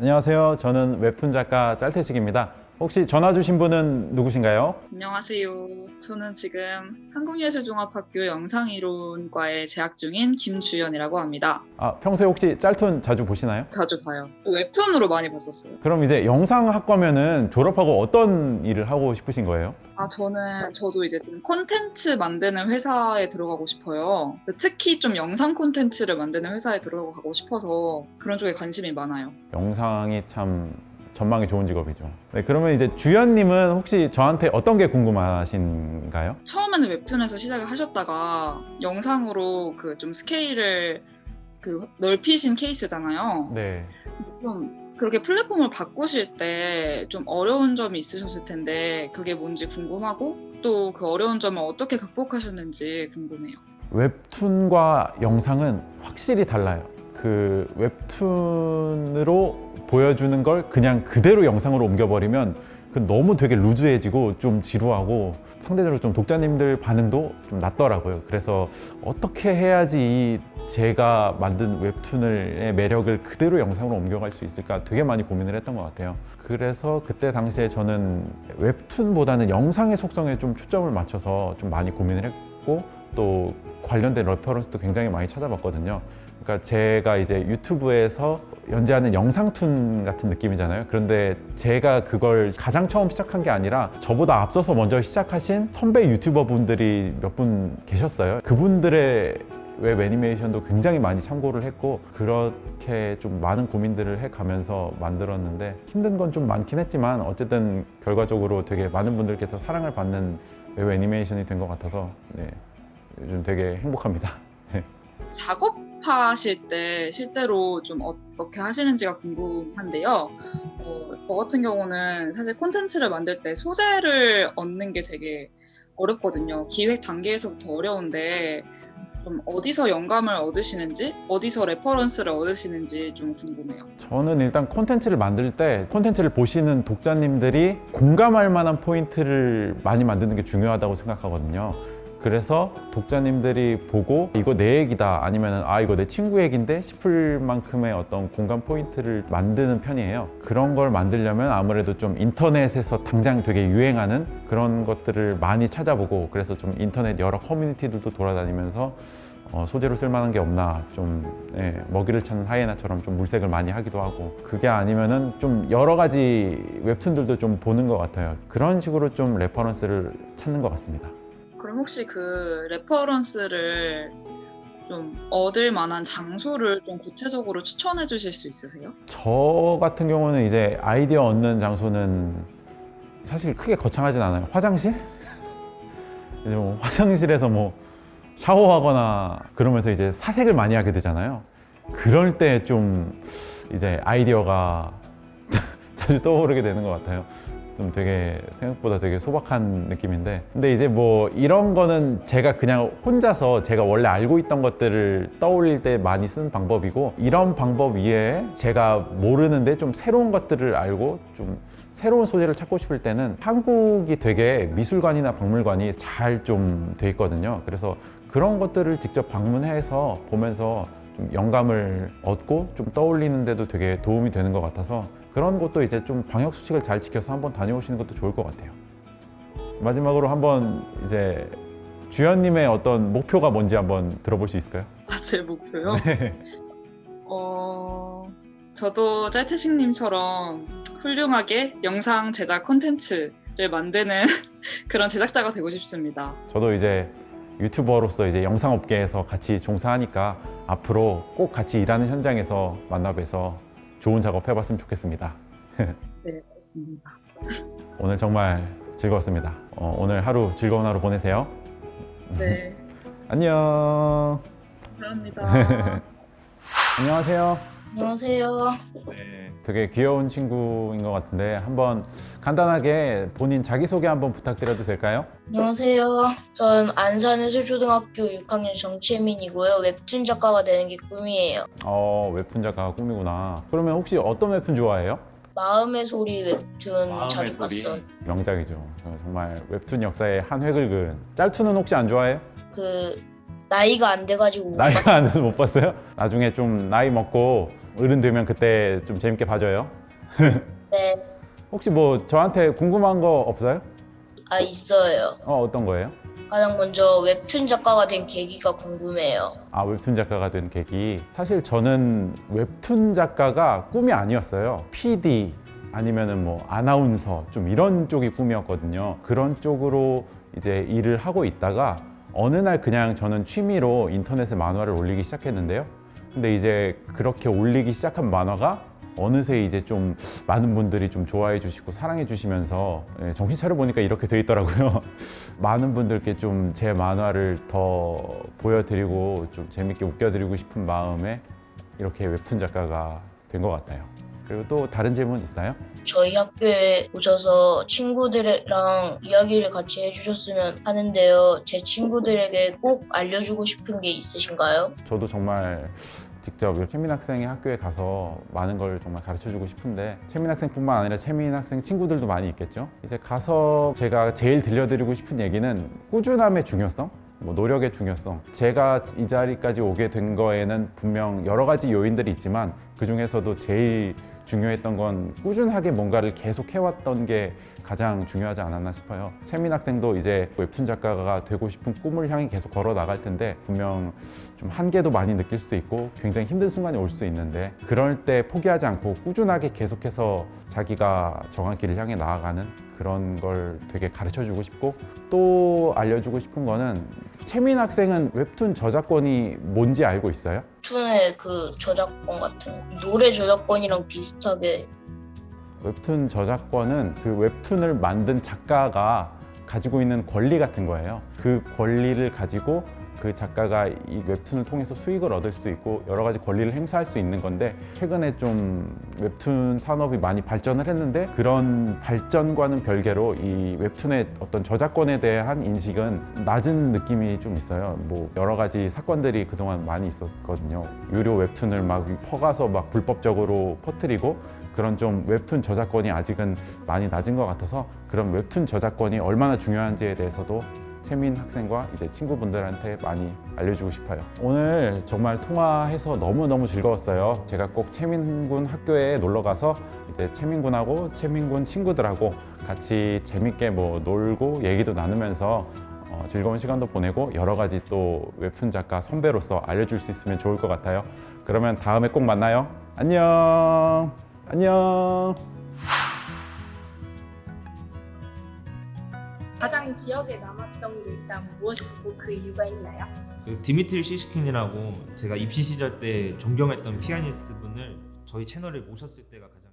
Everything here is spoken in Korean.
안녕하세요. 저는 웹툰 작가 짤태식입니다. 혹시 전화 주신 분은 누구신가요? 안녕하세요. 저는 지금 한국예술종합학교 영상이론과에 재학 중인 김주연이라고 합니다. 아, 평소에 혹시 짤툰 자주 보시나요? 자주 봐요. 웹툰으로 많이 봤었어요. 그럼 이제 영상학과면은 졸업하고 어떤 일을 하고 싶으신 거예요? 아, 저는, 저도 이제 좀 콘텐츠 만드는 회사에 들어가고 싶어요. 특히 좀 영상 콘텐츠를 만드는 회사에 들어가고 싶어서 그런 쪽에 관심이 많아요. 영상이 참 전망이 좋은 직업이죠. 네, 그러면 이제 주연님은 혹시 저한테 어떤 게 궁금하신가요? 처음에는 웹툰에서 시작을 하셨다가 영상으로 그 좀 스케일을 그 넓히신 케이스잖아요. 네. 좀 그렇게 플랫폼을 바꾸실 때 좀 어려운 점이 있으셨을 텐데 그게 뭔지 궁금하고 또 그 어려운 점을 어떻게 극복하셨는지 궁금해요. 웹툰과 영상은 확실히 달라요. 그 웹툰으로 보여주는 걸 그냥 그대로 영상으로 옮겨버리면 그 너무 되게 루즈해지고 좀 지루하고 상대적으로 좀 독자님들 반응도 좀 낮더라고요. 그래서 어떻게 해야지 이 제가 만든 웹툰의 매력을 그대로 영상으로 옮겨갈 수 있을까 되게 많이 고민을 했던 것 같아요. 그래서 그때 당시에 저는 웹툰보다는 영상의 속성에 좀 초점을 맞춰서 좀 많이 고민을 했고 또 관련된 레퍼런스도 굉장히 많이 찾아봤거든요. 그러니까 제가 이제 유튜브에서 연재하는 영상툰 같은 느낌이잖아요. 그런데 제가 그걸 가장 처음 시작한 게 아니라 저보다 앞서서 먼저 시작하신 선배 유튜버 분들이 몇 분 계셨어요. 그분들의 웹 애니메이션도 굉장히 많이 참고를 했고 그렇게 좀 많은 고민들을 해 가면서 만들었는데 힘든 건 좀 많긴 했지만 어쨌든 결과적으로 되게 많은 분들께서 사랑을 받는 웹 애니메이션이 된 것 같아서 네, 요즘 되게 행복합니다. 작업하실 때 실제로 좀 어떻게 하시는지가 궁금한데요. 어, 저 같은 경우는 사실 콘텐츠를 만들 때 소재를 얻는 게 되게 어렵거든요. 기획 단계에서부터 어려운데 좀 어디서 영감을 얻으시는지, 어디서 레퍼런스를 얻으시는지 좀 궁금해요. 저는 일단 콘텐츠를 만들 때 콘텐츠를 보시는 독자님들이 공감할 만한 포인트를 많이 만드는 게 중요하다고 생각하거든요. 그래서 독자님들이 보고 이거 내 얘기다 아니면 아 이거 내 친구 얘기인데 싶을 만큼의 어떤 공감 포인트를 만드는 편이에요. 그런 걸 만들려면 아무래도 좀 인터넷에서 당장 되게 유행하는 그런 것들을 많이 찾아보고 그래서 좀 인터넷 여러 커뮤니티들도 돌아다니면서 어, 소재로 쓸만한 게 없나 좀 예, 먹이를 찾는 하이에나처럼 좀 물색을 많이 하기도 하고 그게 아니면은 좀 여러 가지 웹툰들도 좀 보는 것 같아요 그런 식으로 좀 레퍼런스를 찾는 것 같습니다 그럼 혹시 그 레퍼런스를 좀 얻을 만한 장소를 좀 구체적으로 추천해 주실 수 있으세요? 저 같은 경우는 이제 아이디어 얻는 장소는 사실 크게 거창하진 않아요 화장실? 이제 뭐 화장실에서 뭐 샤워하거나 그러면서 이제 사색을 많이 하게 되잖아요 그럴 때 좀 이제 아이디어가 자주 떠오르게 되는 것 같아요. 좀 되게 생각보다 되게 소박한 느낌인데. 근데 이제 뭐 이런 거는 제가 그냥 혼자서 제가 원래 알고 있던 것들을 떠올릴 때 많이 쓰는 방법이고 이런 방법 이외에 제가 모르는데 좀 새로운 것들을 알고 좀 새로운 소재를 찾고 싶을 때는 한국이 되게 미술관이나 박물관이 잘 좀 돼 있거든요. 그래서 그런 것들을 직접 방문해서 보면서 좀 영감을 얻고 좀 떠올리는데도 되게 도움이 되는 것 같아서 그런 것도 이제 좀 방역 수칙을 잘 지켜서 한번 다녀오시는 것도 좋을 것 같아요. 마지막으로 한번 이제 주연님의 어떤 목표가 뭔지 한번 들어볼 수 있을까요? 아, 제 목표요? 어, 저도 짤태식님처럼 훌륭하게 영상 제작 콘텐츠를 만드는 그런 제작자가 되고 싶습니다. 저도 이제 유튜버로서 이제 영상 업계에서 같이 종사하니까 앞으로 꼭 같이 일하는 현장에서 만나 뵈서 좋은 작업 해봤으면 좋겠습니다. 네, 알겠습니다. 오늘 정말 즐거웠습니다. 어, 오늘 하루 즐거운 하루 보내세요. 네, 안녕. 감사합니다. 안녕하세요. 안녕하세요. 네, 되게 귀여운 친구인 것 같은데 한번 간단하게 본인 자기소개 한번 부탁드려도 될까요? 안녕하세요. 전 안산예술초등학교 6학년 정채민이고요. 웹툰 작가가 되는 게 꿈이에요. 어, 웹툰 작가가 꿈이구나. 그러면 혹시 어떤 웹툰 좋아해요? 마음의 소리 웹툰 자주 봤어요. 명작이죠. 정말 웹툰 역사의 한 획을 그은. 짤툰은 혹시 안 좋아해요? 그 나이가 안 돼가지고 못 나이가 안 돼서 못 봤어요? 나중에 좀 나이 먹고 어른 되면 그때 좀 재밌게 봐줘요. 네, 혹시 뭐 저한테 궁금한 거 없어요? 아 있어요. 어 어떤 거예요? 가장 먼저 웹툰 작가가 된 계기가 궁금해요. 아 웹툰 작가가 된 계기 사실 저는 웹툰 작가가 꿈이 아니었어요 PD 아니면은 뭐 아나운서 좀 이런 쪽이 꿈이었거든요 그런 쪽으로 이제 일을 하고 있다가 어느 날 그냥 저는 취미로 인터넷에 만화를 올리기 시작했는데요 근데 이제 그렇게 올리기 시작한 만화가 어느새 이제 좀 많은 분들이 좀 좋아해 주시고 사랑해 주시면서 예, 정신 차려 보니까 이렇게 돼 있더라고요. 많은 분들께 좀 제 만화를 더 보여드리고 좀 재밌게 웃겨드리고 싶은 마음에 이렇게 웹툰 작가가 된 것 같아요. 그리고 또 다른 질문 있어요? 저희 학교에 오셔서 친구들이랑 이야기를 같이 해주셨으면 하는데요. 제 친구들에게 꼭 알려주고 싶은 게 있으신가요? 저도 정말 직접 채민 학생의 학교에 가서 많은 걸 정말 가르쳐 주고 싶은데 채민 학생뿐만 아니라 채민 학생 친구들도 많이 있겠죠. 이제 가서 제가 제일 들려드리고 싶은 얘기는 꾸준함의 중요성. 뭐 노력의 중요성. 제가 이 자리까지 오게 된 거에는 분명 여러 가지 요인들이 있지만 그 중에서도 제일 중요했던 건 꾸준하게 뭔가를 계속 해왔던 게 가장 중요하지 않았나 싶어요. 채민 학생도 이제 웹툰 작가가 되고 싶은 꿈을 향해 계속 걸어 나갈 텐데 분명 좀 한계도 많이 느낄 수도 있고 굉장히 힘든 순간이 올 수도 있는데 그럴 때 포기하지 않고 꾸준하게 계속해서 자기가 정한 길을 향해 나아가는 그런 걸 되게 가르쳐 주고 싶고 또 알려주고 싶은 거는 채민 학생은 웹툰 저작권이 뭔지 알고 있어요? 웹툰의 그 저작권 같은 거. 노래 저작권이랑 비슷하게 웹툰 저작권은 그 웹툰을 만든 작가가 가지고 있는 권리 같은 거예요. 그 권리를 가지고 그 작가가 이 웹툰을 통해서 수익을 얻을 수도 있고 여러 가지 권리를 행사할 수 있는 건데 최근에 좀 웹툰 산업이 많이 발전을 했는데 그런 발전과는 별개로 이 웹툰의 어떤 저작권에 대한 인식은 낮은 느낌이 좀 있어요. 뭐 여러 가지 사건들이 그동안 많이 있었거든요. 유료 웹툰을 막 퍼가서 막 불법적으로 퍼뜨리고 그런 좀 웹툰 저작권이 아직은 많이 낮은 것 같아서 그런 웹툰 저작권이 얼마나 중요한지에 대해서도 채민 학생과 이제 친구분들한테 많이 알려주고 싶어요. 오늘 정말 통화해서 너무너무 즐거웠어요. 제가 꼭 채민군 학교에 놀러 가서 이제 채민군하고 채민군 친구들하고 같이 재밌게 뭐 놀고 얘기도 나누면서 어, 즐거운 시간도 보내고 여러 가지 또 웹툰 작가 선배로서 알려줄 수 있으면 좋을 것 같아요. 그러면 다음에 꼭 만나요. 안녕. 안녕. 가장 기억에 남았던 게 있다면 무엇이고 그 이유가 있나요? 그 디미트리 시스킨이라고 제가 입시 시절 때 존경했던 피아니스트 분을 저희 채널에 모셨을 때가 가장